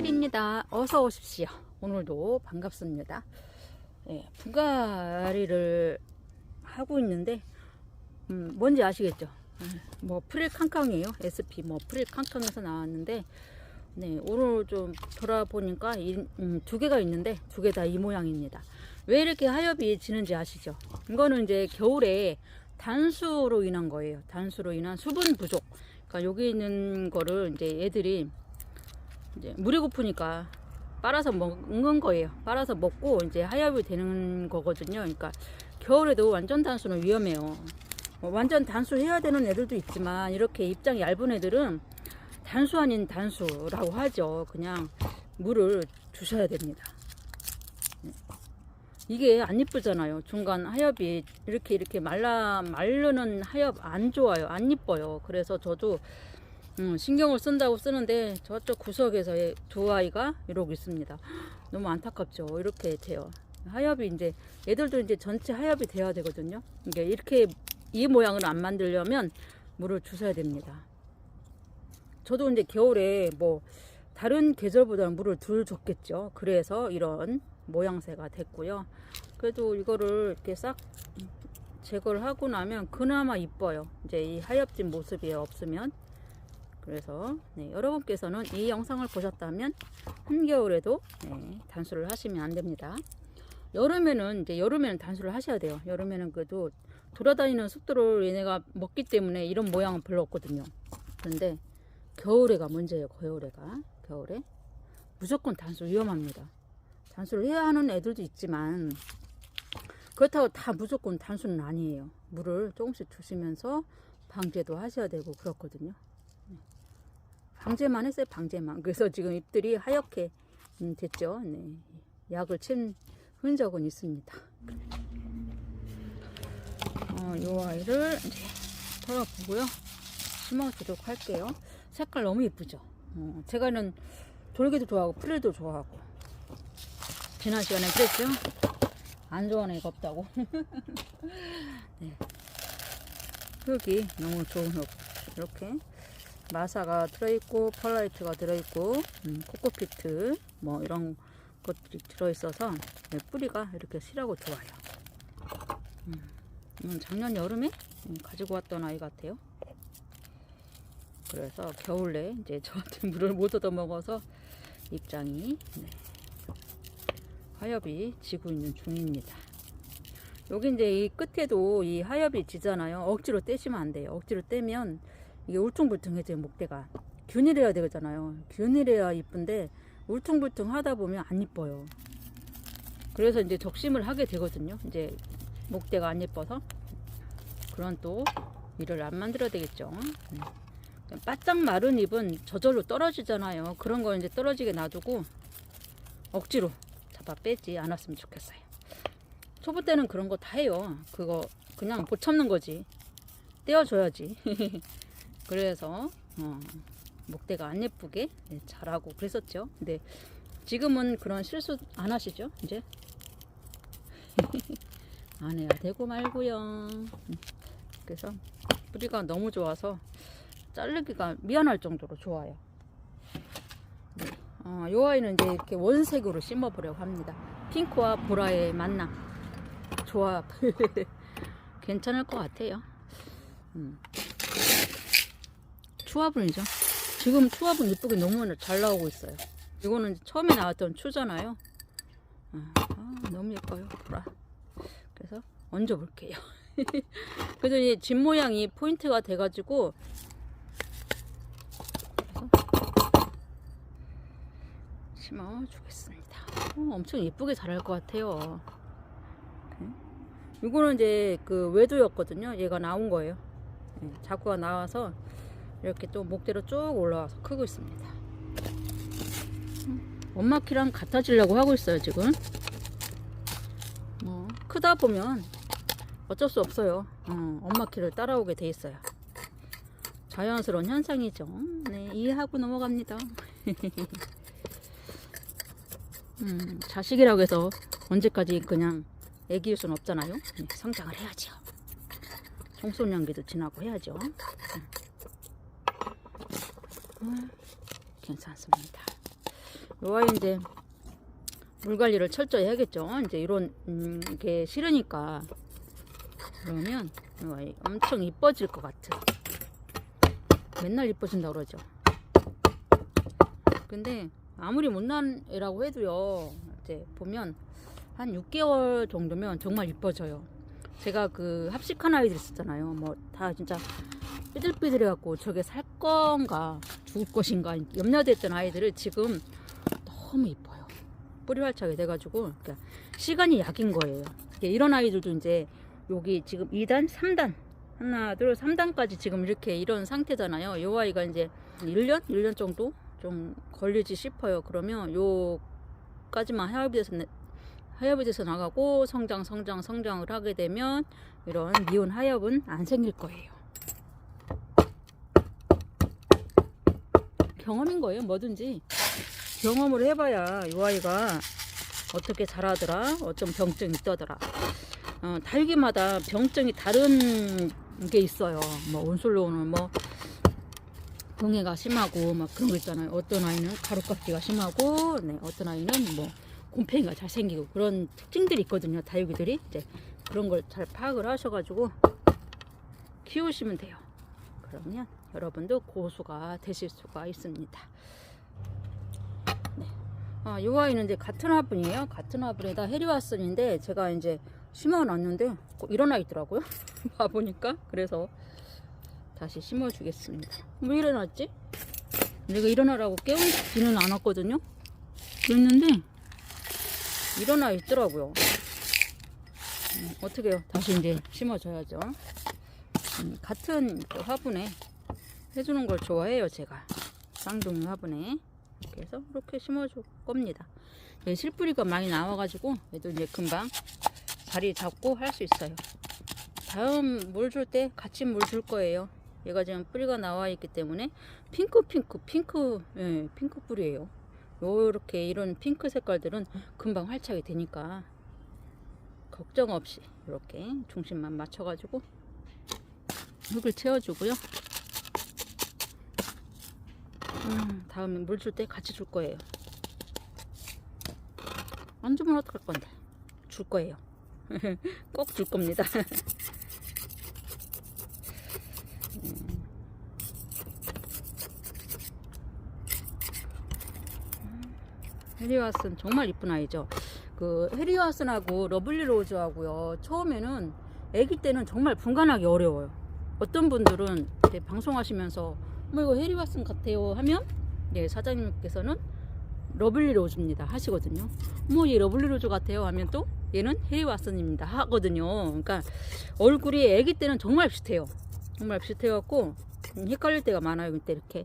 분갈이입니다. 어서 오십시오. 오늘도 반갑습니다. 예, 분갈이를 하고 있는데 음, 뭔지 아시겠죠? 예, 뭐 프릴 캉캉이에요. SP 뭐 프릴 캉캉에서 나왔는데 네, 오늘 좀 돌아보니까 이, 음, 두 개가 있는데 두 개 다 이 모양입니다. 왜 이렇게 하엽이 지는지 아시죠? 이거는 이제 겨울에 단수로 인한 거예요. 단수로 인한 수분 부족. 그러니까 여기 있는 거를 이제 애들이 이제 물이 고프니까 빨아서 먹는 거예요. 빨아서 먹고 이제 하엽이 되는 거거든요. 그러니까 겨울에도 완전 단수는 위험해요. 뭐 완전 단수해야 되는 애들도 있지만 이렇게 입장이 얇은 애들은 단수 아닌 단수라고 하죠. 그냥 물을 주셔야 됩니다. 이게 안 이쁘잖아요. 중간 하엽이 이렇게 이렇게 말라 말르는 하엽 안 좋아요. 안 이뻐요. 그래서 저도 음, 신경을 쓴다고 쓰는데 저쪽 구석에서 의두 아이가 이러고 있습니다. 너무 안타깝죠. 이렇게 돼요. 하엽이 이제 애들도 이제 전체 하엽이 돼야 되거든요. 이게 이렇게 이 모양을 안 만들려면 물을 주셔야 됩니다. 저도 이제 겨울에 뭐 다른 계절보다는 물을 덜 줬겠죠. 그래서 이런 모양새가 됐고요. 그래도 이거를 이렇게 싹 제거를 하고 나면 그나마 이뻐요. 이제 이 하엽진 모습이 없으면. 그래서 네, 여러분께서는 이 영상을 보셨다면 한겨울에도 네, 단수를 하시면 안 됩니다. 여름에는 이제 여름에는 단수를 하셔야 돼요. 여름에는 그래도 돌아다니는 숲들을 얘네가 먹기 때문에 이런 모양은 별로 없거든요. 그런데 겨울에가 문제예요. 겨울에가 겨울에 무조건 단수 위험합니다. 단수를 해야 하는 애들도 있지만 그렇다고 다 무조건 단수는 아니에요. 물을 조금씩 주시면서 방제도 하셔야 되고 그렇거든요. 네. 방제만 했어요. 방제만. 그래서 지금 잎들이 하얗게 음, 됐죠. 네. 약을 친 흔적은 있습니다. 어, 요 아이를 이제 털어보고요. 심어주도록 할게요. 색깔 너무 예쁘죠. 어, 제가는 돌개도 좋아하고 프릴도 좋아하고 지난 시간에 그랬죠. 안 좋아하는 애가 없다고. 네. 흙이 너무 좋은 흙. 이렇게 마사가 들어있고 펄라이트가 들어있고 음, 코코피트 뭐 이런 것들이 들어있어서 네, 뿌리가 이렇게 실하고 좋아요. 음, 이건 작년 여름에 음, 가지고 왔던 아이 같아요. 그래서 겨울에 이제 저한테 물을 못 얻어 먹어서 입장이 네, 하엽이 지고 있는 중입니다. 여기 이제 이 끝에도 이 하엽이 지잖아요. 억지로 떼시면 안 돼요. 억지로 떼면 이게 울퉁불퉁해져요, 목대가. 균일해야 되잖아요. 균일해야 이쁜데 울퉁불퉁 하다 보면 안 이뻐요. 그래서 이제 적심을 하게 되거든요. 이제 목대가 안 예뻐서. 그런 또 일을 안 만들어야 되겠죠. 네. 바짝 마른 잎은 저절로 떨어지잖아요. 그런 거 이제 떨어지게 놔두고 억지로 잡아 빼지 않았으면 좋겠어요. 초보 때는 그런 거 다 해요. 그거 그냥 못 참는 거지. 떼어줘야지. 그래서 어, 목대가 안 예쁘게 네, 잘하고 그랬었죠. 근데 지금은 그런 실수 안 하시죠? 이제 안 해야 되고 말고요. 그래서 뿌리가 너무 좋아서 자르기가 미안할 정도로 좋아요. 네. 어, 요 아이는 이제 이렇게 원색으로 심어보려고 합니다. 핑크와 보라의 만남. 조합. 괜찮을 것 같아요. 음. 추화분이죠. 지금 추화분 이쁘게 너무 잘 나오고 있어요. 이거는 처음에 나왔던 추잖아요. 아, 아, 너무 예뻐요. 보라. 그래서 얹어 볼게요. 그래서 이집 모양이 포인트가 돼가지고 심어 주겠습니다. 어, 엄청 예쁘게 자랄 것 같아요. 이거는 이제 그 외도였거든요. 얘가 나온 거예요. 네, 자구가 나와서 이렇게 또 목대로 쭉 올라와서 크고 있습니다. 엄마 키랑 같아지려고 하고 있어요, 지금. 뭐, 크다 보면 어쩔 수 없어요. 어, 엄마 키를 따라오게 돼 있어요. 자연스러운 현상이죠. 네, 이해하고 넘어갑니다. 음, 자식이라고 해서 언제까지 그냥 애기일 순 없잖아요. 네, 성장을 해야죠. 청소년기도 지나고 해야죠. 음, 괜찮습니다. 요 아이 이제 물 관리를 철저히 해야겠죠. 이제 이런 음, 게 싫으니까 그러면 요 아이 엄청 이뻐질 것 같아. 맨날 이뻐진다 그러죠. 근데 아무리 못난 애라고 해도요. 이제 보면 한 6개월 정도면 정말 이뻐져요. 제가 그 합식한 아이들 있었잖아요. 뭐 다 진짜 삐들삐들해갖고 저게 살 건가 죽을 것인가 염려됐던 아이들을 지금 너무 이뻐요. 뿌리 활착이 돼가지고 그러니까 시간이 약인 거예요. 이런 아이들도 이제 여기 지금 2단, 3단 하나, 둘, 3단까지 지금 이렇게 이런 상태잖아요. 요 아이가 이제 1년, 1년 정도 좀 걸리지 싶어요. 그러면 요까지만 하엽이 돼서 나가고 성장, 성장, 성장을 하게 되면 이런 미운 하엽은 안 생길 거예요. 경험인 거예요. 뭐든지 경험을 해봐야 이 아이가 어떻게 자라더라, 어떤 병증이 있더더라. 어, 달기마다 병증이 다른 게 있어요. 뭐 온솔로는 뭐 동해가 심하고 막 그런 거 있잖아요. 어떤 아이는 가루깎기가 심하고, 네, 어떤 아이는 뭐 곰팡이가 잘 생기고 그런 특징들이 있거든요. 다육이들이 이제 그런 걸 잘 파악을 하셔가지고 키우시면 돼요. 그러면 여러분도 고수가 되실 수가 있습니다. 네. 아, 요 아이는 이제 같은 화분이에요. 같은 화분에다 헤리와슨인데 제가 이제 심어놨는데 꼭 일어나 있더라고요. 와보니까 그래서 다시 심어주겠습니다. 왜 일어났지? 내가 일어나라고 깨우지는 않았거든요. 그랬는데 일어나 있더라고요. 음, 어떻게? 다시 이제 심어줘야죠. 음, 같은 그 화분에 해주는 걸 좋아해요, 제가. 쌍둥이 화분에. 이렇게 해서 이렇게 심어줄 겁니다. 네, 실뿌리가 많이 나와가지고 얘도 이제 금방 자리 잡고 할 수 있어요. 다음 물 줄 때 같이 물 줄 거예요. 얘가 지금 뿌리가 나와 있기 때문에 핑크 핑크 핑크 예, 핑크 뿌리예요. 요렇게 이런 핑크 색깔들은 금방 활착이 되니까 걱정 없이 이렇게 중심만 맞춰 가지고 흙을 채워주고요. 음, 다음에 물 줄 때 같이 줄 거예요. 안 주면 어떡할 건데? 줄 거예요. 꼭 줄 겁니다. 해리와슨 정말 이쁜 아이죠. 그 해리와슨하고 러블리 로즈하고요. 처음에는 아기 때는 정말 분간하기 어려워요. 어떤 분들은 방송하시면서 뭐 이거 해리와슨 같아요 하면 네, 사장님께서는 러블리 로즈입니다 하시거든요. 뭐얘 러블리 로즈 같아요 하면 또 얘는 해리와슨입니다 하거든요. 그러니까 얼굴이 아기 때는 정말 비슷해요. 정말 비슷해갖고 음, 헷갈릴 때가 많아요. 그때 이렇게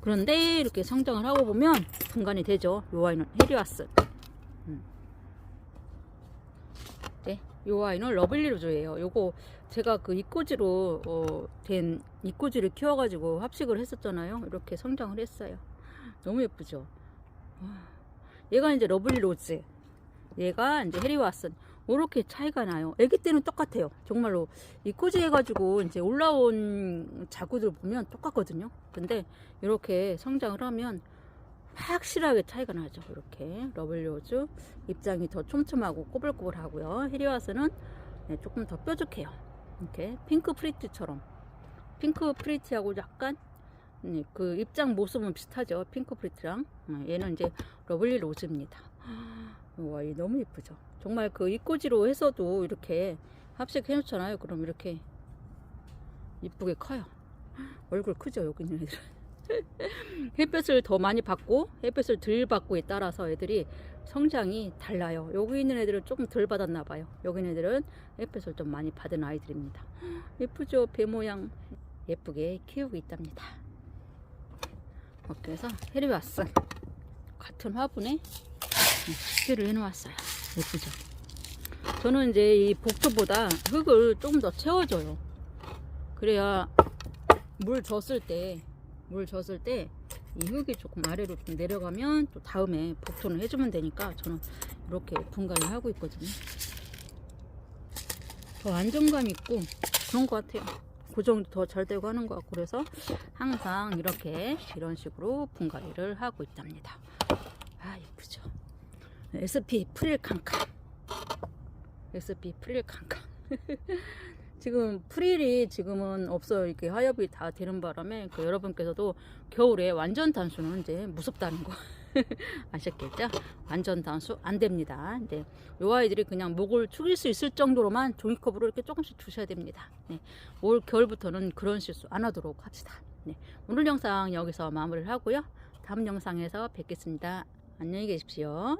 그런데 이렇게 성장을 하고 보면 분간이 되죠. 요 아이는 해리와슨. 음. 네, 요 아이는 러블리 로즈예요. 요거 제가 그 이꼬지로 어, 된 이꼬지를 키워가지고 합식을 했었잖아요. 이렇게 성장을 했어요. 너무 예쁘죠. 와, 얘가 이제 러블리 로즈. 얘가 이제 해리와슨. 이렇게 차이가 나요. 아기 때는 똑같아요. 정말로 이꼬지 해가지고 이제 올라온 자구들 보면 똑같거든요. 근데 이렇게 성장을 하면 확실하게 차이가 나죠. 이렇게 러블리오즈 입장이 더 촘촘하고 꼬불꼬불하고요. 해리와스는 네, 조금 더 뾰족해요. 이렇게 핑크 프리티처럼 핑크 프리티하고 약간 네, 그 입장 모습은 비슷하죠. 핑크 프리티랑 어, 얘는 이제 러블리 로즈입니다. 와, 이 너무 예쁘죠. 정말 그 이꼬지로 해서도 이렇게 합식해 놓잖아요. 그럼 이렇게 이쁘게 커요. 얼굴 크죠, 여기 있는 애들은. 햇볕을 더 많이 받고 햇볕을 덜 받고에 따라서 애들이 성장이 달라요. 여기 있는 애들은 조금 덜 받았나 봐요. 여기 있는 애들은 햇볕을 좀 많이 받은 아이들입니다. 예쁘죠? 배 모양 예쁘게 키우고 있답니다. 이렇게 해서 해리왔어. 같은 화분에 식재를 해놓았어요. 예쁘죠? 저는 이제 이 복도보다 흙을 조금 더 채워줘요. 그래야 물 줬을 때, 물 줬을 때 이 흙이 조금 아래로 좀 내려가면 또 다음에 복토는 해주면 되니까 저는 이렇게 분갈이 하고 있거든요. 더 안정감 있고 그런 것 같아요. 고정도 더 잘 되고 하는 것 같고 그래서 항상 이렇게 이런 식으로 분갈이를 하고 있답니다. 아 이쁘죠. SP 프릴 칸칸. SP 프릴 칸칸. 지금 프릴이 지금은 없어요. 이렇게 하엽이 다 되는 바람에 그 여러분께서도 겨울에 완전 단수는 이제 무섭다는 거 아셨겠죠? 완전 단수 안 됩니다. 이제 요 아이들이 그냥 목을 축일 수 있을 정도로만 종이컵으로 이렇게 조금씩 주셔야 됩니다. 네. 올 겨울부터는 그런 실수 안 하도록 합시다. 네. 오늘 영상 여기서 마무리를 하고요. 다음 영상에서 뵙겠습니다. 안녕히 계십시오.